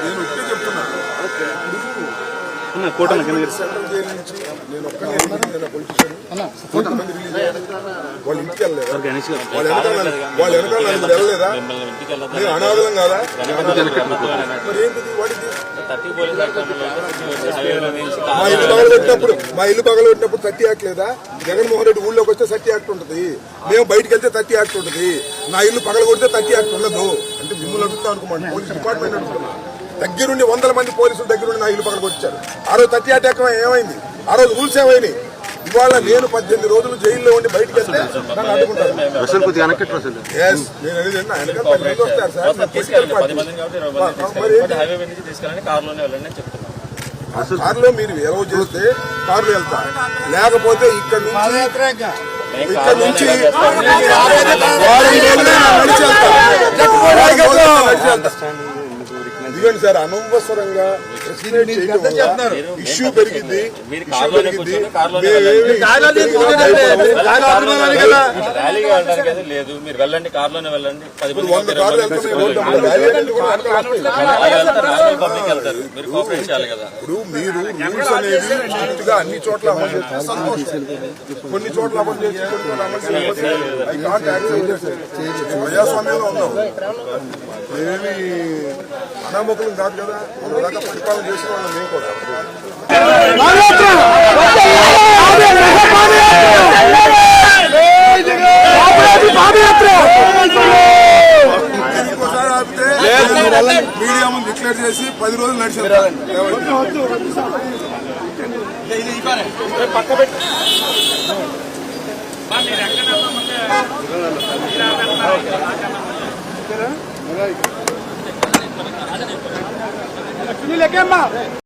నేను ఒకే చెప్తున్నాను. కూటమి సెంట్రల్ జైలు నుంచి నేను వాళ్ళ ఇంటికి వెళ్ళలేదా. గణేష్ గారు. వాళ్ళ వెనకాల వాళ్ళ వెనకాల నలుగురు వెళ్ళలేదా? మిమ్మల్ని ఇంటికి వెళ్ళదు నేను అనాథలం కాదా? మరి ఏంటిది? వాడికి థర్టీ పోలీస్ హైవేలో నుంచి మా ఇల్లు పగలబెట్టినప్పుడు మా ఇల్లు పగలబెట్టినప్పుడు థర్టీ యాక్ట్ లేదా? జగన్మోహన్ రెడ్డి ఊళ్ళోకి వస్తే థర్టీ యాక్ట్ ఉంటుంది. మేము బయటికి వెళ్తే థర్టీ యాక్ట్ ఉంటుంది. నా ఇల్లు పగలగొడితే థర్టీ యాక్ట్ ఉండదు. అంటే మిమ్మల్ని అడుగుతా అనుకోమండి. పోలీస్ డిపార్ట్మెంట్ అడుగుతున్నా దగ్గరుండి వందల మంది పోలీసులు దగ్గరుండి నా ఇల్లు పగలగొచ్చారు ఆ రోజు థర్టీ యాక్ట్ యాక్ట్ ఏమైంది? ఆ రోజు రూల్స్ ఏమైనాయి ఇవాళ నేను పద్దెనిమిది రోజులు జైల్లో ఉండి బయటికి వెళ్తే నన్ను అడ్డుకుంటారు. నేను అనేది? ఆయన పది మంది వస్తారు సార్. నా పొలిటికల్ పార్టీ. మరి ఏంటి? కారులో మీరు ఏవో చేస్తే కారులో వెళ్తా. లేకపోతే ఇక్కడ నుంచి ఇక్కడ నుంచి వారం రోజులే నడిచి వెళ్తా. వారం రోజులే నడిచి వెళ్తా. ఇదిగోండి సార్ అనవసరంగా ఇష్యూ పెరిగింది లేదు. మీరు వెళ్ళండి కార్లోనే వెళ్ళండి. వంద కార్లు చేయాలి ఇప్పుడు మీరు రూల్స్ అనేది స్ట్రిక్ట్గా అన్ని చోట్ల అమలు చేస్తే సంతోషం. కొన్ని చోట్ల అమలు చేసి కొన్ని చోట్ల అమలు యాక్సెప్ట్ ప్రజాస్వామ్యంలో ఉన్నాం. మేమేమి అనామకులం కాదు కదా మన దాకా పరిపాలన చేసిన వాళ్ళం మేము కూడా మీడియా ముందు డిక్లేర్ చేసి పది రోజులు నడిచి